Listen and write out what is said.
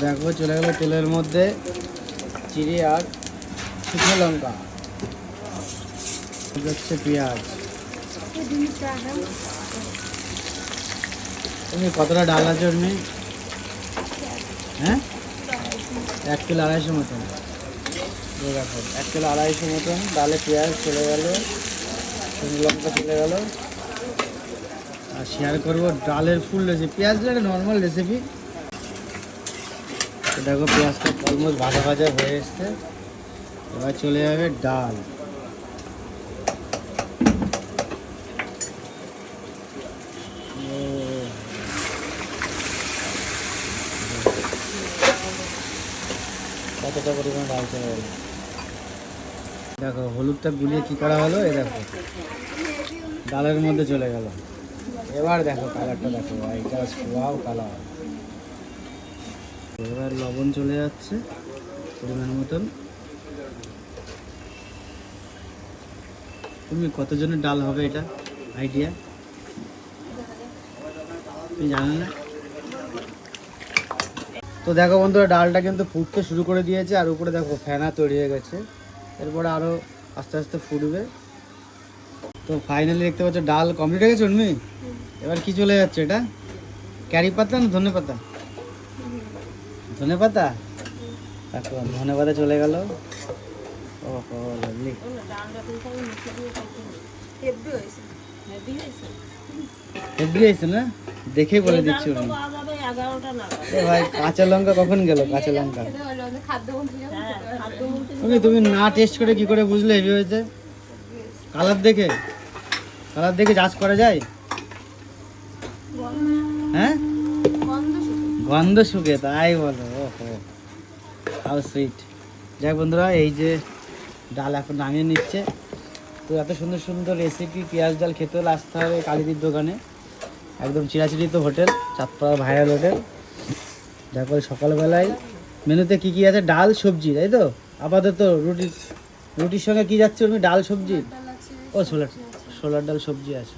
দেখো, চলে গেলো তেলের মধ্যে চিড়ি আর শুকনো লঙ্কা। হচ্ছে পেঁয়াজ। তুমি কতটা ডাল আছে হ্যাঁ? এক কিলো আড়াইশো মতন। দেখো, এক কিলো আড়াইশো মতন। ডালে পেঁয়াজ চলে গেল। লঙ্কা চলে গেল। আর শেয়ার করব ডালের ফুল রেসিপি পেঁয়াজ দিলে নর্মাল রেসিপি দেখো পেঁয়াজটা অলমোস্ট ভাজা ভাজা হয়ে এসছে। এবার চলে যাবে ডাল। কতটা পরিমাণ ডাল চলে গেল? দেখো, হলুদটা গুলিয়ে কি করা হলো? এই দেখো। ডালের মধ্যে চলে গেল। এবার দেখো কালারটা দেখো এটা ওয়াও কালার এবার লবণ চলে যাচ্ছে, পরিমাণ মতন। তুমি কতজনের ডাল হবে এটা? আইডিয়া তুমি জানো না? তো দেখো বন্ধুরা, ডালটা কিন্তু ফুটতে শুরু করে দিয়েছে, আর উপরে দেখো ফেনা তৈরি হয়ে গেছে। এরপরে আরও আস্তে আস্তে ফুটবে। তো ফাইনালি দেখতে পাচ্ছ ডাল কমপ্লিট হয়ে গেছে উর্মি? এবার কি চলে যাচ্ছে এটা? ক্যারি পাতা না ধনে পাতা? ধনে পাতা? দেখো ধনে পাতা চলে গেল। ওহো লাভলি হেভি হয়েছে। না? দেখেই বলে দিচ্ছি উনি ভাই, কাঁচা লঙ্কা কখন গেল? কাঁচা লঙ্কা। তুমি তুমি না টেস্ট করে করে বুঝলে হেভি হয়েছে? কালার দেখে? কালার দেখে করা যায়? হ্যাঁ? গন্ধ শুকে, তাই বলো। সুইট যাক বন্ধুরা, এই যে ডাল এখন নামিয়ে নিচ্ছে। তো এত সুন্দর সুন্দর রেসিপি পেঁয়াজ ডাল খেতে হলে আসতে হবে কালিদির দোকানে। একদম চিরাচিরি তো হোটেল চাঁদপাড়া ভাইরাল হোটেল। তারপরে সকালবেলায় মেনুতে কি কি আছে? ডাল সবজি তাই তো? আপাতত রুটি রুটির সঙ্গে কি যাচ্ছে তুমি? ডাল সবজি? ও ছোলার ছোলার ডাল সবজি আছে।